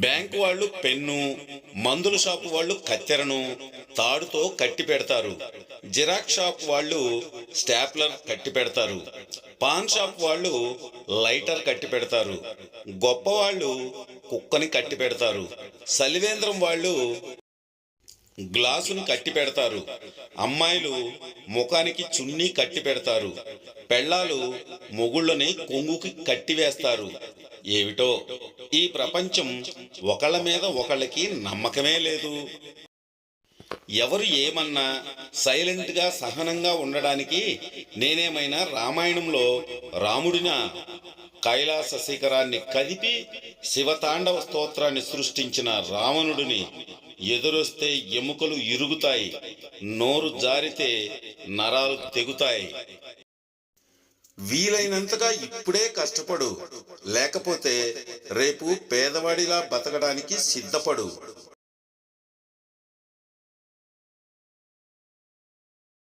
Bank వాళ్ళు pen మందుల shop వాళ్ళు కత్తెరను తాడుతో కట్టి పెడతారు. జిరాక్స్ షాప్ వాళ్ళు స్టాప్లర్ కట్టి పెడతారు. పాన్ షాప్ వాళ్ళు లైటర్ కట్టి పెడతారు. గొప్ప వాళ్ళు కుక్కని కట్టి పెడతారు. సలివేంద్రం వాళ్ళు గ్లాసును కట్టి పెడతారు. అమ్మాయిలు ముఖానికి చున్నీ కట్టి పెడతారు. పెళ్ళాలు మొగుళ్ళని కొంగుకి కట్టి వేస్తారు. ఏమిటో ఈ ప్రపంచం ఒకళ్ళ మీద ఒకళ్ళకి నమ్మకమే లేదు. ఎవరు ఏమన్నా సైలెంట్గా సహనంగా ఉండడానికి నేనేమైనా రామాయణంలో రాముడిన కైలాస శిఖరాన్ని కదిపి శివతాండవ స్తోత్రాన్ని సృష్టించిన రావణుడిని ఎదురొస్తే ఎముకలు ఇరుగుతాయి నోరు జారితే నరాలు తెగుతాయి. వీలైనంతగా ఇప్పుడే కష్టపడు. లేకపోతే రేపు పేదవాడిలా బతకడానికి సిద్ధపడు.